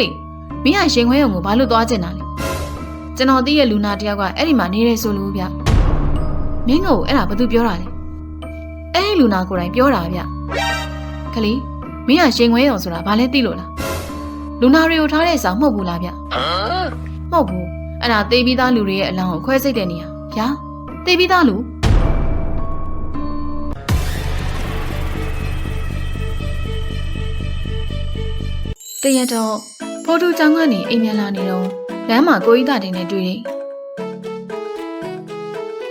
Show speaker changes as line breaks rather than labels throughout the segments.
လေးမင်းကရင်ခွဲရုံကိုဘာလို့သွားကျင်တာလဲကျွန်တော်သိရဲ့လူနာတယောက်ကအဲ့ဒီမှာနေရဲဆိုလို့ဗျမင်းကိုအဲ့ဒါဘာသူပြောတာလဲအဲ့ဒီလူနာကိုယ်တိုင်ပြောတာဗျခလေးမင်းကရင်ခွဲရုံဆိုတာဘာလဲသိလို့လားလူနာတွေကိုထားတဲ့ဆောင်မဟုတ်ဘူးလားဗျမဟုတ်ဘူးအဲ့ဒါသေပြီးသားလူတွေရဲ့အလောင်းကိုခွဲစိတ်တဲ့နေရာဗျာသေပြီးသားလူတရက်တော့ ဖိုးတူကျောင်းကနေအိမ်ပြန်လာနေတော့လမ်းမှာကိုကြီးသားတင်နဲ့တွေ့တယ်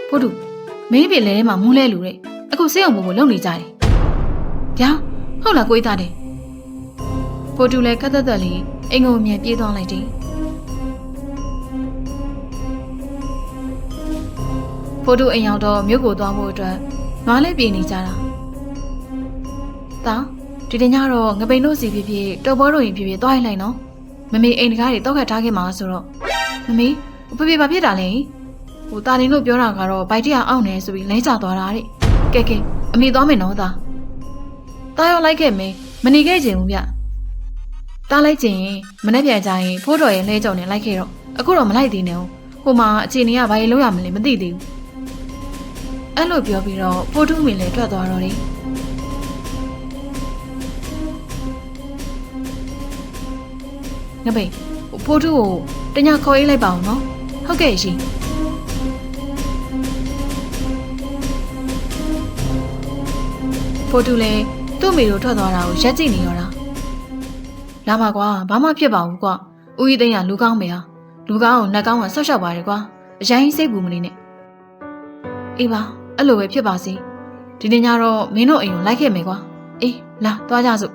ဖိုးတူမင်းပြလဲထဲမှာမူးလဲလူတဲ့အခုစေးအောင်ဘို့ဘို့လုံနေကြတယ်ဗျာဟုတ်လားကိုကြီးသားတင်ဖိုးတူလည်းခက်သက်သက်လေးအိမ်ကိုအမြန်ပြေးသွားလိုက်တယ်ဖိုးတူအိမ်ရောက်တော့မြို့ကိုသွားဖို့အတွက်နွားလဲပြေးနေကြတာတာဒီတညတော့ငပိန်တို့စီဖြစ်ဖြစ်တော်ဘောတို့ရင်ဖြစ်ဖြစ်သွားရင်လိုက်နော် မမေအိမ်တကားတွေတောက်ခတ်ထားခဲ့မှာဆိုတော့မမေဖဖေဘာဖြစ်တာလဲဟိုတာလင်းတို့ပြောတာကတော့ဘိုက်တရအောင်နေဆိုပြီးလဲကျသွားတာတဲ့ကဲကဲအမေသွားမယ်နော်သားတာရောလိုက်ခဲ့မေမနေခဲ့ချင်ဘူးဗျတားလိုက်ချင်ရင်မနေ့ပြန်ကြရင်ဖိုးတော်ရဲ့လဲကြောင်နဲ့လိုက်ခဲ့တော့အခုတော့မလိုက်သေးနဲ့ဟိုမှာအခြေအနေကဘာလို့လုပ်ရမလဲမသိသေးဘူးအဲ့လိုပြောပြီးတော့ဖိုးထုမင်းလည်းထွက်သွားတော့တယ် ငပိန်ဖိုးထုကိုတညခေါ်ရေးလိုက်ပါအောင်နော်ဟုတ်ကဲ့ရှင်ဖိုးထုလည်းသူ့မိတို့ထွက်သွားတာကိုရက်ကြည့်နေရောတာလာပါကွာဘာမှဖြစ်ပါဘူးကွာဦးကြီးသိန်းကလူကောင်းမေဟာလူကောင်းကိုနှက်ကောင်းကဆောက်ရှောက်ပါတယ်ကွာအရင်စိတ်ဘူးမနေနဲ့အေးပါအဲ့လိုပဲဖြစ်ပါစေဒီနေ့ညတော့မင်းတို့အိမ်ကိုလိုက်ခဲ့မယ်ကွာအေးလာသွားကြစို့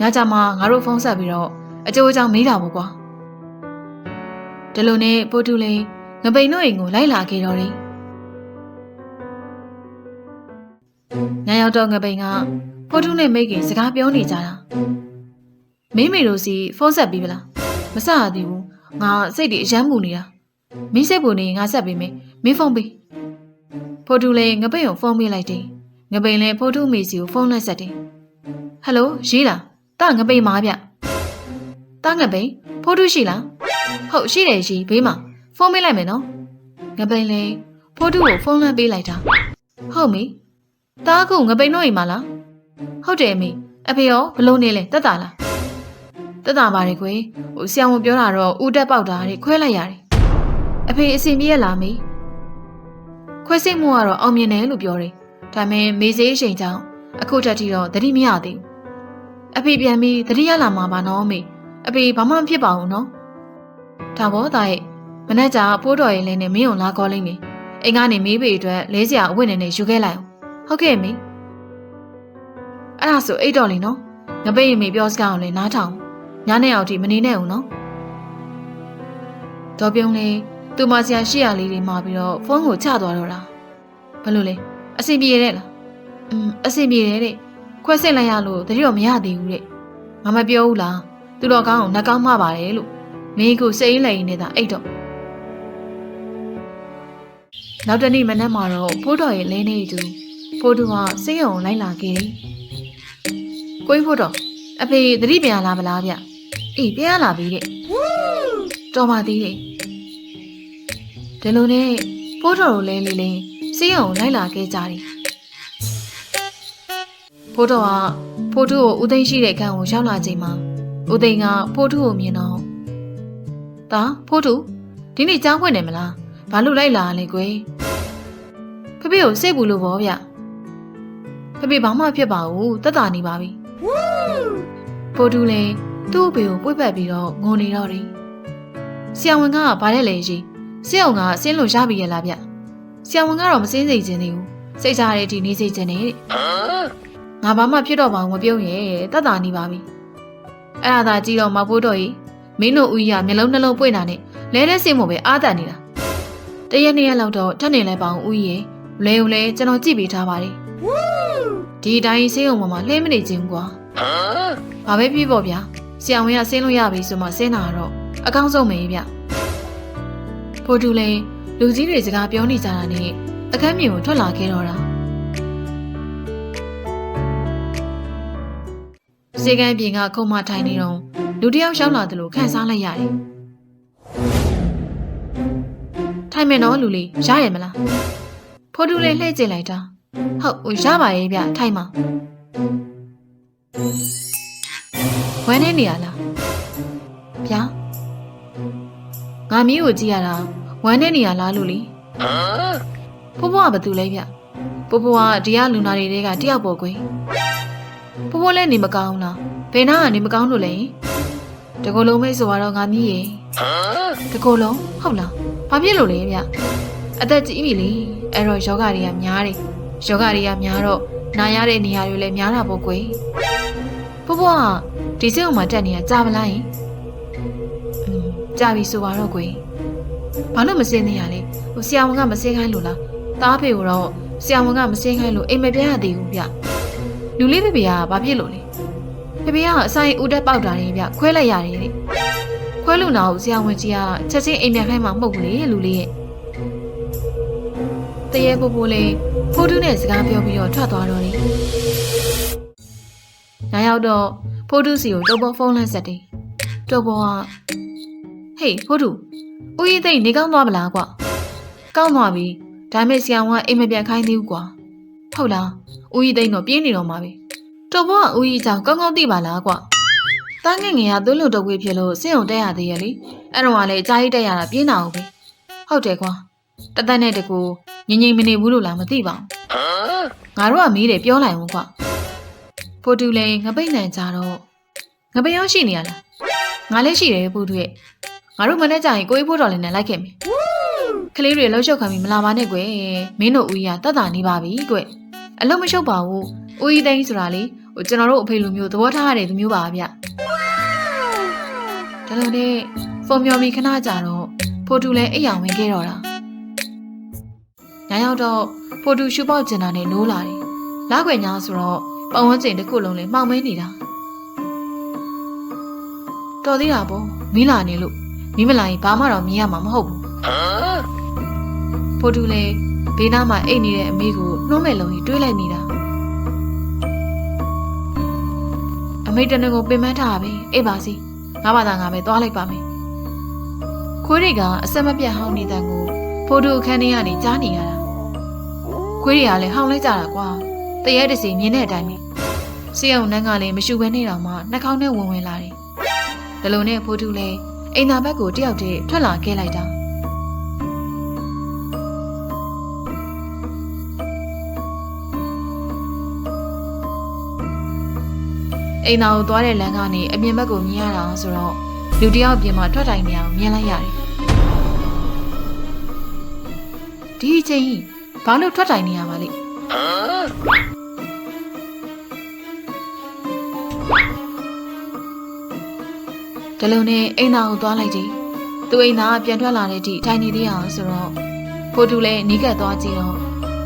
ညကြမှာငါတို့ဖုန်းဆက်ပြီးတော့ အကျိုးအကြောင်းမေးတာပေါ့ကွာဒီလိုနဲ့ပိုတူလေးငပိန်တို့အိမ်ကိုလိုက်လာခဲ့တော့တယ်ညရောက်တော့ငပိန်ကပိုတူနဲ့မိတ်ကစကားပြောနေကြတာမင်းမေတို့စီဖုန်းဆက်ပြီးပလားမဆက်ရသေးဘူးငါစိတ်တွေအယမ်းမူနေတာမင်းစိတ်ပူနေငါဆက်ပေးမယ်မင်းဖုန်းပေးဖိုတူလည်းငပိန်ကိုဖုန်းပေးလိုက်တယ်ငပိန်လည်းဖိုတူမေစီကိုဖုန်းလက်ဆက်တယ်ဟယ်လိုရေးလားတာငပိန်မာဗျ တာငပိန်ဖိုတူရှိလားဟုတ်ရှိတယ်ရှိဘေးမှာဖုန်းပေးလိုက်မယ်နော်ငပိန်လည်းဖိုတူကိုဖုန်းလမ်းပေးလိုက်တာဟုတ်မေတာအခုငပိန်တို့အိမ်မှာလားဟုတ်တယ်မေအဖေရောဘလို့နေလဲတက်တာလားတက်တာပါတယ်ခွေဟိုဆရာဝန်ပြောတာတော့ဦးတက်ပေါက်တာတွေခွဲလိုက်ရတယ်အဖေအစီပြေးရလားမေခွဲစိတ်မှုကတော့အောင်မြင်တယ်လို့ပြောတယ်ဒါပေမဲ့မေစေးအချိန်ကြောင့်အခုတက်ထိတော့သတိမရသေးဘူးအဖေပြန်ပြီးသတိရလာမှာပါနော်မေ အဖေဘာမှမဖြစ်ပါဘူးနော်ဒါဘောသားရဲ့မနေ့ကပိုးတော်ရင်လည်းနဲ့မင်းကိုလာခေါ်လိမ့်မယ်အိမ်ကနေမေးပေအတွက်လဲစရာအဝတ်နဲ့နဲ့ယူခဲ့လိုက်အောင်ဟုတ်ကဲ့မေအဲ့ဒါဆိုအိတ်တော်လीနော်ငပိတ်ရင်မေပြောစကားအောင်လဲနားထောင်ညနေအောင်ထိမနေနဲ့ဦးနော်တော်ပြုံးလေးသူမဆရာရှိရလေးတွေမှာပြီးတော့ဖုန်းကိုချသွားတော့တာဘယ်လိုလဲအဆင်ပြေတဲ့လားอืมအဆင်ပြေတယ်တဲ့ခွဲစိတ်လိုက်ရလို့တတိတော့မရသေးဘူးတဲ့ငါမပြောဘူးလား သူတော်ကောင်းကိုနှကောင်းမှပါတယ်လို့မင်းကိုစိတ်လိမ်နေတာအိတ်တော့နောက်တနေ့မနက်မှာတော့ဖိုးတော်ရဲ့လဲနေသူဖိုးသူကစိတ်ရုံလိုက်လာခဲ့တယ်ကိုကြီးဖိုးတော်အဖေသတိပြန်လာမလားဗျအေးပြန်လာပြီတဲ့တော်ပါသေးတယ်ဒီလိုနဲ့ဖိုးတော်ကိုလဲလေးလေးစိတ်ရုံလိုက်လာခဲ့ကြတယ်ဖိုးတော်ကဖိုးသူကိုဦးသိန်းရှိတဲ့ခန်းကိုရောက်လာချိန်မှာ ဦးသိန်းကဖိုးသူကိုမြင်တော့ဒါဖိုးသူဒီနေ့ကြောင်းဖွင့်နေမလားဘာလို့လိုက်လာလဲကွယ်ဖဖေကိုစိတ်ဘူးလို့ဗောဗျဖဖေဘာမှဖြစ်ပါဘူးတက်တာနေပါပြီဖိုးသူလည်းသူ့အဖေကိုပွေ့ပတ်ပြီးတော့ငိုနေတော့တယ်ဆရာဝန်ကဘာလဲလဲကြီးဆရာဝန်ကဆင်းလို့ရပြီရဲ့လားဗျဆရာဝန်ကတော့မစင်းစိတ်ခြင်းသေးဘူးစိတ်ချရတဲ့ဒီနေစိတ်ခြင်းနဲ့တဲ့ငါဘာမှဖြစ်တော့မှမပြုံးရဲ့တက်တာနေပါပြီ အဲ့ဒါသာကြည့်တော့မဖိုးတော့ကြီးမင်းတို့ဦးကြီးကမျက်လုံးနှလုံးပွင့်တာနဲ့လဲလဲစင်မို့ပဲအားတန်နေတာတရက်နှစ်ရက်လောက်တော့ထပ်နေလဲပါအောင်ဦးကြီးရဲ့လဲုံလဲကျွန်တော်ကြည့်ပေးထားပါတယ်ဒီအတိုင်းဆေးရုံပေါ်မှာလှဲမနေခြင်းကွာဘာပဲဖြစ်ပေါ့ဗျာဆရာဝန်ကဆင်းလို့ရပြီဆိုမှဆင်းတာတော့အကောင်းဆုံးပဲဗျဖိုတူလဲလူကြီးတွေစကားပြောနေကြတာနဲ့အခန်းမြေကိုထွက်လာခဲ့တော့တာ စေကန်းပြင်ကခုံမထိုင်နေတော့လူတစ်ယောက်ရှောက်လာတယ်လို့ခန်းစားလိုက်ရတယ်ထိုင်မယ်နော်လူလေးရရမလားဖိုးတူလေးလှည့်ကြည့်လိုက်တာဟုတ်ဟိုရပါရဲ့ဗျထိုင်ပါဝမ်းနေနေရလားဗျာငါမီးကိုကြည့်ရတာဝမ်းနေနေရလားလူလေးဖိုးဖွားကဘာတူလဲဗျဖိုးဖွားကဒီကလူနာတွေတဲကတယောက်ပေါ်ကွယ် ဖိုးဖွားလည်းနေမကောင်းလားဘယ်နာကနေမကောင်းလို့လဲတကူလုံးမိတ်ဆိုတော့ငါမီးရေတကူလုံးဟုတ်လားဘာဖြစ်လို့လဲဗျအသက်ကြီးပြီလေအဲ့တော့ယောဂတွေကများတယ်ယောဂတွေကများတော့နာရတဲ့နေရာတွေလည်းများတာပေါ့ကွယ်ဖိုးဖွားကဒီစိတ်ုံမှာတက်နေတာကြာမလားယင်อืมကြာပြီဆိုပါတော့ကွယ်ဘာလို့မစင်းနေရလဲဟိုဆရာဝန်ကမစင်းခိုင်းလို့လားတားဖေကိုတော့ဆရာဝန်ကမစင်းခိုင်းလို့အိမ်မပြန်ရသေးဘူးဗျ လူလေးဖေဖေကဘာဖြစ်လို့လဲဖေဖေကအဆိုင်ဦးတက်ပေါက်တာနေဗျခွဲလိုက်ရတယ်တဲ့ခွဲလို့နာကိုဆရာဝန်ကြီးကချက်ချင်းအိမ်ပြန်ခိုင်းမှမဟုတ်ဘူးလေလူလေးရဲ့တရေပို့ပို့လေးဖိုးတူးနဲ့စကားပြောပြီးတော့ထွက်သွားတော့တယ်။နောက်ရောက်တော့ဖိုးတူးစီကိုတော်ပေါ်ဖုန်းလန့်ဆက်တယ်။တော်ပေါ်ကဟေးဖိုးတူးဦးကြီးသိမ့်နေကောင်းသွားမလားကွာ။ကောင်းသွားပြီ။ဒါမဲ့ဆရာဝန်ကအိမ်မပြန်ခိုင်းသေးဘူးကွာ။ဟုတ်လား။ ဦးကြီးသိမ့်တော့ပြင်းနေတော့မှာပဲ။တော်ပေါ်ကဦးကြီးကြောင့်ကောင်းကောင်းသိပါလားကွာ။တန်းငယ်ငယ်ကသွေးလွန်တုပ်ဝေးဖြစ်လို့စိတ်ုံတက်ရသေးရဲ့လေ။အဲ့တော့ကလည်းအကြာကြီးတက်ရတာပြင်းတာဟုတ်ပဲ။ဟုတ်တယ်ကွာ။တသက်နဲ့တကူငငိမ့်မနေဘူးလို့လားမသိပါဘူး။ငါတို့ကမေးတယ်ပြောလိုက်အောင်ကွာ။ဖိုတူလည်းငပိတ်နိုင်ကြတော့ငပိတ်ရောက်ရှိနေရလား။ငါလည်းရှိတယ်ဖိုတူရဲ့။ငါတို့မနေ့ကျရင်ကိုကြီးဖိုးတော်လည်းနဲ့လိုက်ခဲ့မယ်။ကလေးတွေလှုပ်ရှုပ်ခံပြီးမလာပါနဲ့ကွယ်။မင်းတို့ဦးကြီးကတတ်တာနေပါပြီကွယ်။ အလုံးမရှုပ်ပါဘူး။ဦးကြီးသိန်းဆိုတာလေဟိုကျွန်တော်တို့အဖေလိုမျိုးသဘောထားရတဲ့သူမျိုးပါဗျ။ဒါလို့နဲ့ဖုန်းပြောပြီးခဏကြာတော့ဖိုတူလည်းအိမ်အောင်ဝင်ခဲ့တော့တာ။ညရောက်တော့ဖိုတူရှူပေါက်ကျင်တာနဲ့နိုးလာတယ်။လာခွေညာဆိုတော့ပတ်ဝန်းကျင်တစ်ခုလုံးလေးမှောင်မဲနေတာ။တော်သေးတာပေါ့မီးလာနေလို့မီးမလာရင်ဘာမှတော့မြင်ရမှာမဟုတ်ဘူး။ဖိုတူလည်း ဘေးနားမှာအိတ်နေတဲ့အမေကိုနှုံးမဲ့လုံးကြီးတွေးလိုက်နေတာ။အမေတနင်ကိုပင်မထားပဲအေးပါစီငါဘာသာငါပဲသွားလိုက်ပါမယ်။ခွေးတွေကအဆက်မပြတ်ဟောင်းနေတဲ့ကိုဖိုတူအခန်းထဲကနေကြားနေရတာ။ခွေးတွေကလည်းဟောင်းလိုက်ကြတာကွာ။တရဲတစီမြင်တဲ့အတိုင်းပဲ။စေအောင်နန်းကလည်းမရှူဘဲနေတော့မှနှာခေါင်းနဲ့ဝင်ဝင်လာတယ်။ဒါလိုနဲ့ဖိုတူလည်းအိမ်သာဘက်ကိုတယောက်တည်းထွက်လာခဲ့လိုက်တာ။ အိမ်သာကိုသွားတဲ့လမ်းကနေအပြင်ဘက်ကိုမြင်ရတာဆိုတော့လူတစ်ယောက်အပြင်မှာထွက်တိုင်နေအောင်မြင်လိုက်ရတယ်။ဒီအချိန်ကြီးဘာလို့ထွက်တိုင်နေရပါလိမ့်။ဒီလိုနဲ့အိမ်သာကိုသွားလိုက်တယ်။သူအိမ်သာကပြန်ထွက်လာတဲ့ထိထိုင်နေသေးအောင်ဆိုတော့ဖိုတူလည်းနီးကပ်သွားကြည့်တော့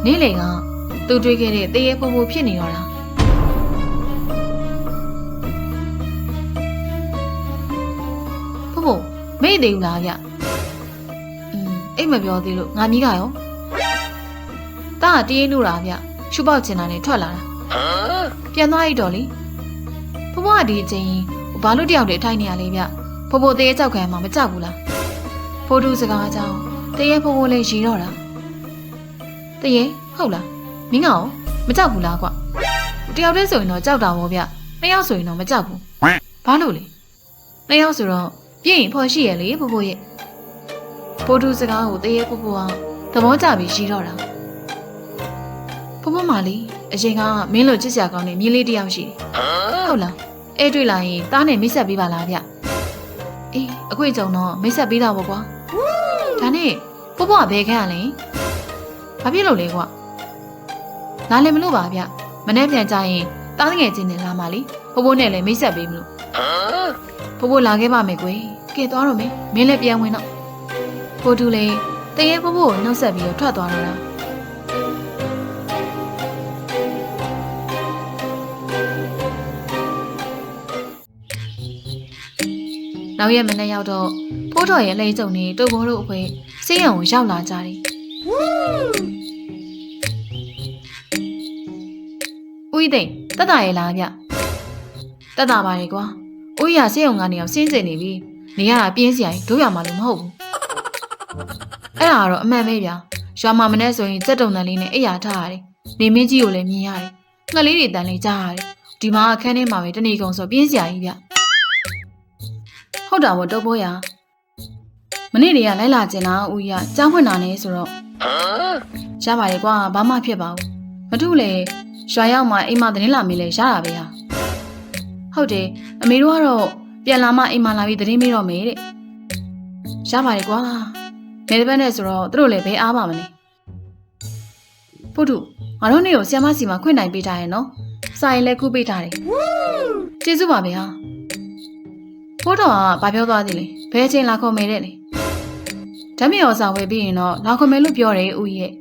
နေ့လေကသူတွေ့ခဲ့တဲ့တရေပုံပုံဖြစ်နေတော့တာ။ မေ့သေးဘူးလားဗျ။อืมအိတ်မပြောသေးလို့ငါမီးကရော။တာကတရေနုတာဗျ။ရှုပေါက်ချင်တာနဲ့ထွက်လာတာ။ပြန်သွားရတော့လေ။ဖို့ဖို့ကဒီအချိန်ဘာလို့တယောက်တည်းထိုင်နေရလဲဗျ။ဖို့ဖို့တရေကြောက်ခံမှမကြောက်ဘူးလား။ဖိုတူစကားအကြောင်းတရေဖို့ဖို့လည်းရီတော့တာ။တရေဟုတ်လား။မင်းကရောမကြောက်ဘူးလားကွ။တယောက်တည်းဆိုရင်တော့ကြောက်တာပေါ့ဗျ။နှစ်ယောက်ဆိုရင်တော့မကြောက်ဘူး။ဘာလို့လဲ။နှစ်ယောက်ဆိုတော့ ပြင်းရင်ဖော်ရှိရလေဖို့ဖို့ရဲ့။ဖိုတူစကားကိုတရေဖို့ဖို့အောင်သဘောကျပြီးရီတော့တာ။ဖို့ဖို့မလေးအရင်ကမင်းလိုချစ်စရာကောင်းတဲ့မြင်းလေးတစ်ယောက်ရှိတယ်။ဟုတ်လား။အဲ့တွေ့လာရင်တားနဲ့မိတ်ဆက်ပေးပါလားဗျ။အေးအခွင့်ကြုံတော့မိတ်ဆက်ပေးတာပေါ့ကွာ။ဒါနဲ့ဖို့ဖို့ကဘယ်ခန့်ရလဲ။ဘာဖြစ်လို့လဲကွာ။လာလည်းမလို့ပါဗျ။မနေ့ပြန်ကြရင်တားငယ်ချင်းနဲ့လာမှလေ။ဖို့ဖို့နဲ့လည်းမိတ်ဆက်ပေးမလို့။ ဖို့ဖို့လာခဲ့ပါမယ်ကွယ်။ကဲသွားတော့မယ်။မင်းလည်းပြန်ဝင်တော့။ဖိုတူလည်းတရေဖို့ဖို့ကိုနှုတ်ဆက်ပြီးတော့ထွက်သွားတော့တာ။နောက်ရက်မနေ့ရောက်တော့ဖိုးတော်ရဲ့လိန်ကြုံနေတုတ်ဘောတို့အဖွဲစေးရုံကိုရောက်လာကြတယ်။ဦးကြီးသိန်းတက်တာရဲ့လားဗျ။တက်တာပါလေကွာ။ အိုးရဆေးရုံကနေအောင်စင်းစင်နေပြီနေရတာပြင်းစရာကြီးတို့ရမှာလို့မဟုတ်ဘူးအဲ့ဒါကတော့အမှန်ပဲဗျာရွာမှာမနဲ့ဆိုရင်စက်တုံတန်လေးနဲ့အိယာထားရတယ်နေမင်းကြီးကိုလည်းမြင်ရတယ်ငှက်လေးတွေတန်လေးကြားရတယ်ဒီမှာအခန်းထဲမှာပဲတနေကုန်ဆိုပြင်းစရာကြီးဗျဟုတ်တာဗောတော့ဘောရမနေ့တည်းကလိုက်လာကျင်တာဦးကြီးကကြောင်းဖွင့်တာနဲ့ဆိုတော့ရပါတယ်ကွာဘာမှဖြစ်ပါဘူးမထုလေရွာရောက်မှအိမ်မသတင်းလာမေးလဲရတာပဲဟာ ဟုတ်တယ်အမေတို့ကတော့ပြန်လာမှအိမ်မလာပြီးသတင်းမေးတော့မေတဲ့ရပါတယ်ကွာနေတစ်ပတ်နဲ့ဆိုတော့သူတို့လည်းဘယ်အားပါမလဲဖို့တုငါတို့နေ့ကိုဆီယမစီမှာခွင့်နိုင်ပေးထားရဲ့နော်စာရင်လည်းခုပေးထားတယ်ကျေးဇူးပါပဲဟာဖို့တော်ကဘာပြောသွားသေးလဲဘယ်အချိန်လာခေါ်မေတဲ့လဲဓာတ်မြေဩစာဝယ်ပြီးရင်တော့လာခေါ်မယ်လို့ပြောတယ်ဦးရဲ့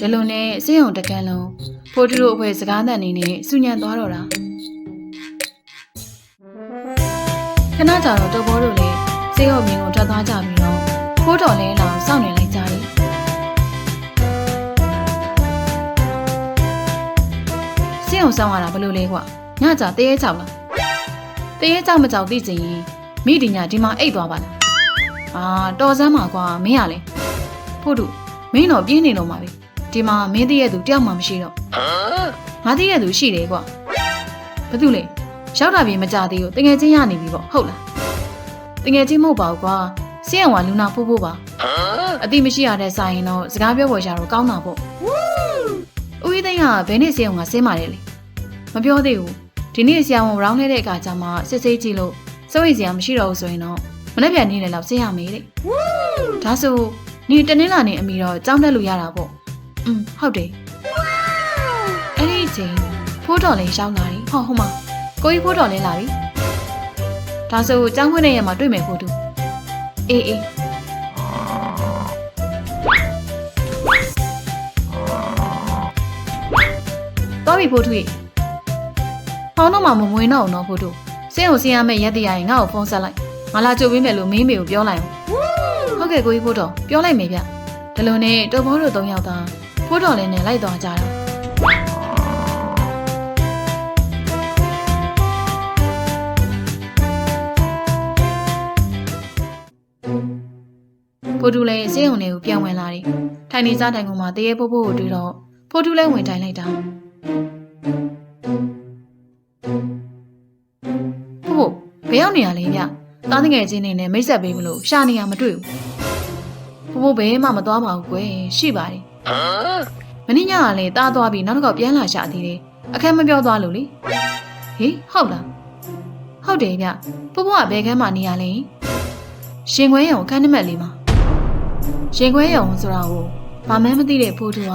ဒီလိုနဲ့စေယုံတကန်လုံးဖိုးတူတို့အဖွဲစကားသံနေနဲ့စူညံသွားတော့တာ ခဏကြာတော့တော်ဘောတို့လည်းစေယုံမြင်ကိုထွက်သွားကြပြီးတော့ဖိုးတော်လည်းလာအောင်စောင့်နေလိုက်ကြတယ်စေယုံစောင့်ရတာဘယ်လိုလဲကွာညကြာတရေကြောက်လားတရေကြောက်မကြောက်သိချင်ရင်မိဒီညာဒီမှာအိတ်သွားပါလားအာတော်စမ်းပါကွာမင်းရလေဖို့တူမင်းတော့ပြင်းနေတော့မှာပဲဒီမှာမင်းတည့်ရဲ့သူတယောက်မှမရှိတော့ငါတည့်ရဲ့သူရှိတယ်ကွာဘာတူလဲ ရောက်တာပြင်မကြသေးဘူးတငယ်ချင်းရနေပြီပေါ့ဟုတ်လားတငယ်ချင်းမဟုတ်ပါဘူးကွာစီးရံဝါလူနာဖိုးဖိုးပါအတိမရှိရတဲ့ဆိုင်ရင်တော့စကားပြောပေါ်ရတော့ကောင်းတာပေါ့ဦးကြီးသိန်းကဘယ်နေ့စီးရံကဆင်းပါတယ်လေမပြောသေးဘူးဒီနေ့ဆရာဝန်ရောင်းနေတဲ့အခါကျမှစစ်ဆေးကြည့်လို့စိုးရိမ်စရာမရှိတော့ဘူးဆိုရင်တော့မနေ့ပြန်နေလည်းတော့ဆင်းရမယ်တဲ့ဒါဆိုနေတနင်္လာနေ့အမီတော့ကြောင်းတက်လို့ရတာပေါ့อืมဟုတ်တယ်အဲ့ဒီအချိန်ဖိုးတော်လေးရောက်လာတယ်ဟောဟိုမှာ ကိုကြီးဖိုးတော်လေးလာပြီဒါဆိုကြောင်းခွင့်နဲ့ရမှာတွေ့မယ်ဖိုးသူအေးအေးတော်ပြီဖိုးသူရေဟောင်းတော့မှမမွေးတော့ဘူးနော်ဖိုးသူစင်းကိုစင်းရမယ့်ရက်တရရင်ငါ့ကိုဖုန်းဆက်လိုက်ငါလာကြိုပေးမယ်လို့မင်းမေကိုပြောလိုက်အောင်ဟုတ်ကဲ့ကိုကြီးဖိုးတော်ပြောလိုက်မယ်ဗျဒီလိုနဲ့တော်ဘောတို့၃ယောက်သားဖိုးတော်လေးနဲ့လိုက်သွားကြတာ ဖိုးတူလည်းစေးုံလေးကိုပြန်ဝင်လာတယ်ထိုင်နေစားတိုင်ကုန်မှာတရေပို့ဖို့ကိုတွေ့တော့ဖိုးတူလည်းဝင်တိုင်လိုက်တာဖိုးဘယ်ရောက်နေရလဲဗျတားငယ်ချင်းနေနဲ့မိတ်ဆက်ပေးမလို့ရှာနေရမတွေ့ဘူးဖိုးဖိုးဘယ်မှမသွားပါဘူးကွယ်ရှိပါတယ်မင်းညကလည်းတားသွားပြီးနောက်တစ်ခေါက်ပြန်လာရှာသေးတယ်အခက်မပြောသွားလို့လေဟေးဟုတ်လားဟုတ်တယ်ဗျဖိုးဖိုးကဘယ်ခန်းမှာနေရလဲရှင်ခွဲရုံအခန်းနံပါတ်လေးမှာ ရှင်ခွဲရုံဆိုတာကိုဘာမှမသိတဲ့ဖိုးတူက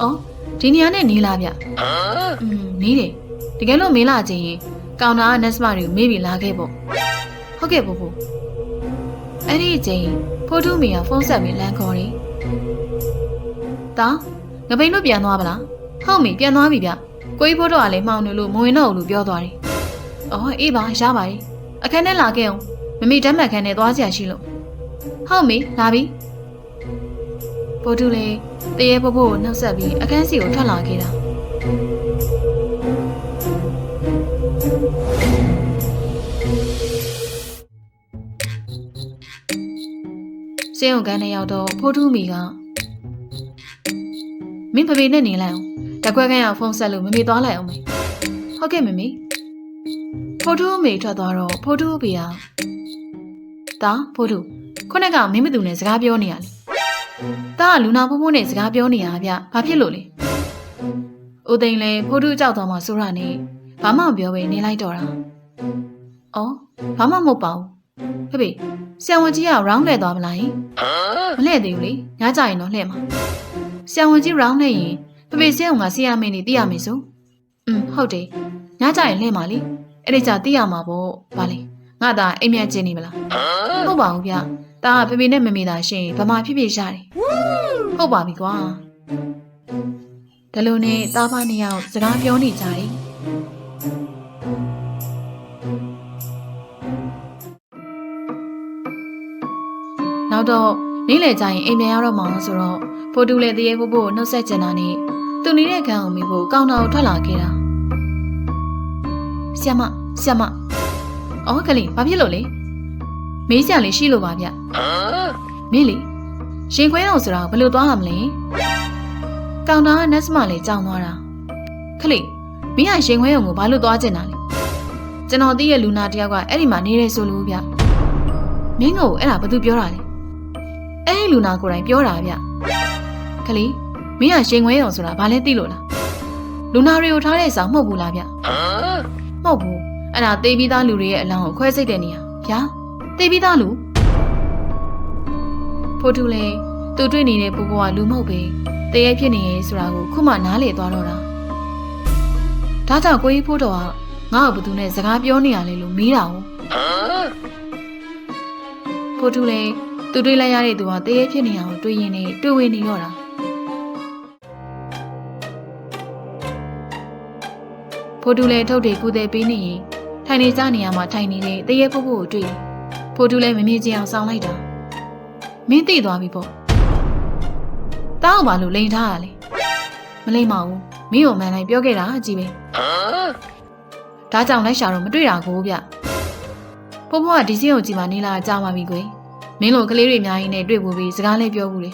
အော်ဒီနေရာနဲ့နေလာဗျอืมနေတယ်တကယ်လို့မေးလာခြင်းရင်ကောင်တာကနက်စမတွေကိုမေးပြီးလာခဲ့ပေါ့ဟုတ်ကဲ့ဖိုးဖိုးအဲ့ဒီအချိန်ဖိုးတူမီကဖုန်းဆက်ပြီးလမ်းခေါ်တယ်တာငပိန်တို့ပြန်သွားပလားဟုတ်ပြီပြန်သွားပြီဗျကိုကြီးဖိုးတော့ကလည်းမှောင်နေလို့မဝင်တော့ဘူးလို့ပြောသွားတယ်အော်အေးပါရပါတယ်အခန်းထဲလာခဲ့အောင်မမေဓာတ်မှတ်ခန်းထဲသွားစရာရှိလို့ဟုတ်ပြီလာပြီ ဖိုးတူလေတရေဖိုးဖိုးကိုနှုတ်ဆက်ပြီးအခန်းစီကိုထွက်လာခဲ့တာစင်းုံကန်းနဲ့ရောက်တော့ဖိုးတူမီကမင်းဖဖေနဲ့နေလိုက်အောင်တကွက်ကန်းရောက်ဖုန်းဆက်လို့မမေသွားလိုက်အောင်မေဟုတ်ကဲ့မမေဖိုးတူအမေထွက်သွားတော့ဖိုးတူအဖေကတာဖိုးတူခုနကမင်းမသူနဲ့စကားပြောနေရလေ တာကလူနာဖိုးဖိုးနဲ့စကားပြောနေရဗျဘာဖြစ်လို့လဲဦးသိန်းလဲဖိုးတူကြောက်သွားမှဆိုရနေဘာမှမပြောဘဲနေလိုက်တော့တာအော်ဘာမှမဟုတ်ပါဘူးဖေဖေဆရာဝန်ကြီးက round လှည့်သွားမလားဟင်မလှည့်သေးဘူးလေညကြရင်တော့လှည့်မှာဆရာဝန်ကြီး round လှည့်ရင်ဖေဖေဆရာဝန်ကဆရာမင်းနေသိရမယ်ဆိုอืมဟုတ်တယ်ညကြရင်လှည့်မှာလေအဲ့ဒီကြသိရမှာပေါ့ဗာလေငါသာအိမ်မြတ်ကျင်းနေမလားဟုတ်ပါဘူးဗျ ဒါကဖေဖေနဲ့မမေသာရှင်ဗမာဖြစ်ဖြစ်ရတယ်ဟုတ်ပါပြီကွာဒါလိုနဲ့သားဖားနှစ်ယောက်စကားပြောနေကြတယ်နောက်တော့နေ့လယ်ကျရင်အိမ်ပြန်ရတော့မှဆိုတော့ဖိုတူလည်းတရေဖို့ဖို့နှုတ်ဆက်ကျင်တာနဲ့သူနေတဲ့ခန်းကိုမိဖို့ကောင်တာကိုထွက်လာခဲ့တာဆ iam မဆ iam မအော်ကလေးဘာဖြစ်လို့လဲ မေးစရာလေးရှိလို့ပါဗျမင်းလေရှင်ခွဲတော်ဆိုတာဘယ်လိုသွားရမလဲကောင်တာကနတ်စမလေးကြောင်းသွားတာခလေးမင်းကရှင်ခွဲရုံကိုဘာလို့သွားကျင်တာလဲကျွန်တော်သိရဲ့လူနာတယောက်ကအဲ့ဒီမှာနေရဲဆိုလို့ဗျမင်းကိုအဲ့ဒါဘာသူပြောတာလဲအဲ့ဒီလူနာကိုယ်တိုင်ပြောတာဗျခလေးမင်းကရှင်ခွဲရုံဆိုတာဘာလဲသိလို့လားလူနာတွေကိုထားတဲ့ဆောင်မဟုတ်ဘူးလားဗျမဟုတ်ဘူးအဲ့ဒါသေပြီးသားလူတွေရဲ့အလောင်းကိုခွဲစိတ်တဲ့နေရာဗျာ သေပြီးသားလူဖိုးတူလေသူတွေ့နေတဲ့ပိုးဘောကလူမဟုတ်ပဲတရေဖြစ်နေရဲ့ဆိုတာကိုခုမှနားလေသွားတော့တာဒါကြောင့်ကိုကြီးဖိုးတော်ကငါ့ကိုဘသူနဲ့စကားပြောနေရလဲလို့မေးတာ哦ဖိုးတူလေသူတွေ့လိုက်ရတဲ့သူကတရေဖြစ်နေအောင်တွေ့ရင်နေတွေ့ဝင်နေတော့တာဖိုးတူလေထုတ်တယ်ကုသေးပေးနေရင်ထိုင်နေကြနေရမှာထိုင်နေတဲ့တရေဖိုးဖိုးကိုတွေ့တယ် ဖိုးတူလေမမေ့ချင်အောင်စောင်းလိုက်တာမင်းသိသွားပြီပေါ့တောင်းပါလို့လိန်ထားရလေမလိမ့်ပါဘူးမင်းကိုမှန်တိုင်းပြောခဲ့တာအကြည့်ပဲဒါကြောင့်လိုက်ရှာတော့မတွေ့တာကိုဗျဖိုးဖိုးကဒီစင်းကိုကြည်မနေလာကြာပါပြီကွယ်မင်းလိုကလေးတွေအများကြီးနဲ့တွေ့ဖို့ပြီးစကားလေးပြောဘူးလေ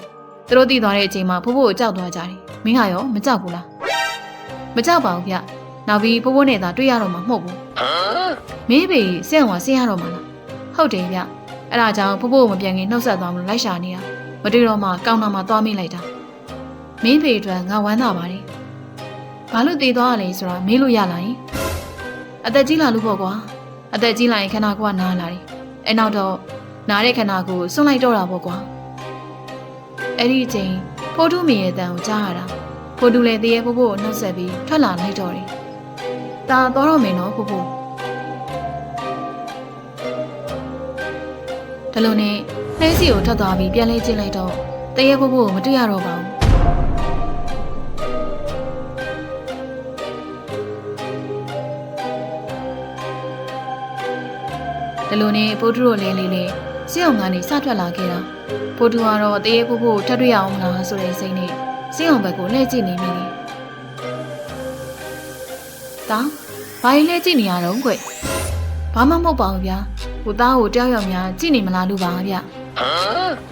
သူတို့သိသွားတဲ့အချိန်မှာဖိုးဖိုးကိုကြောက်သွားကြတယ်မင်းကရောမကြောက်ဘူးလားမကြောက်ပါဘူးဗျနောက်ပြီးဖိုးဖိုးနဲ့သာတွေ့ရတော့မှာမဟုတ်ဘူးမင်းဘေစင့်အောင်ဆင်းရတော့မှာလား ဟုတ်တယ်ဗျအဲ့ဒါကြောင့်ဖိုးဖိုးကိုမပြန်ခင်နှုတ်ဆက်သွားမလို့လိုက်ရှာနေတာမတွေ့တော့မှကောင်းတာမှသွားမိလိုက်တာမင်းဖေအတွက်ငါဝမ်းသာပါတယ်ဘာလို့တည်သွားရလဲဆိုတာမေးလို့ရလာရင်အသက်ကြီးလာလို့ပေါ့ကွာအသက်ကြီးလာရင်ခန္ဓာကိုယ်ကနားလာတယ်အဲနောက်တော့နားတဲ့ခန္ဓာကိုယ်စွန့်လိုက်တော့တာပေါ့ကွာအဲ့ဒီအချိန်ဖိုးထုမင်းရဲ့တန်ကိုကြားရတာဖိုးထုလည်းတရေဖိုးဖိုးကိုနှုတ်ဆက်ပြီးထွက်လာလိုက်တော့တယ်ဒါတော့တော့မင်းနော်ဖိုးဖိုး ဒါလိုနဲ့နှဲစီကိုထွက်သွားပြီးပြန်လဲကျင်းလိုက်တော့တရေဖို့ဖို့ကိုမတွေ့ရတော့ပါဘူးဒီလိုနဲ့ပိုးတူတို့လဲလေးလေးစီအောင်ကနေစထွက်လာခဲ့တာပိုးတူကတော့တရေဖို့ဖို့ကိုထပ်တွေ့ရအောင်မလားဆိုတဲ့စိတ်နဲ့စီအောင်ဘက်ကိုလှည့်ကြည့်နေမိတယ်။တာဘာရင်လှည့်ကြည့်နေရတော့ကွဘာမှမဟုတ်ပါဘူးဗျာ။ ကိုသားကိုတယောက်ယောက်များကြည့်နေမလားလို့ပါဗျ။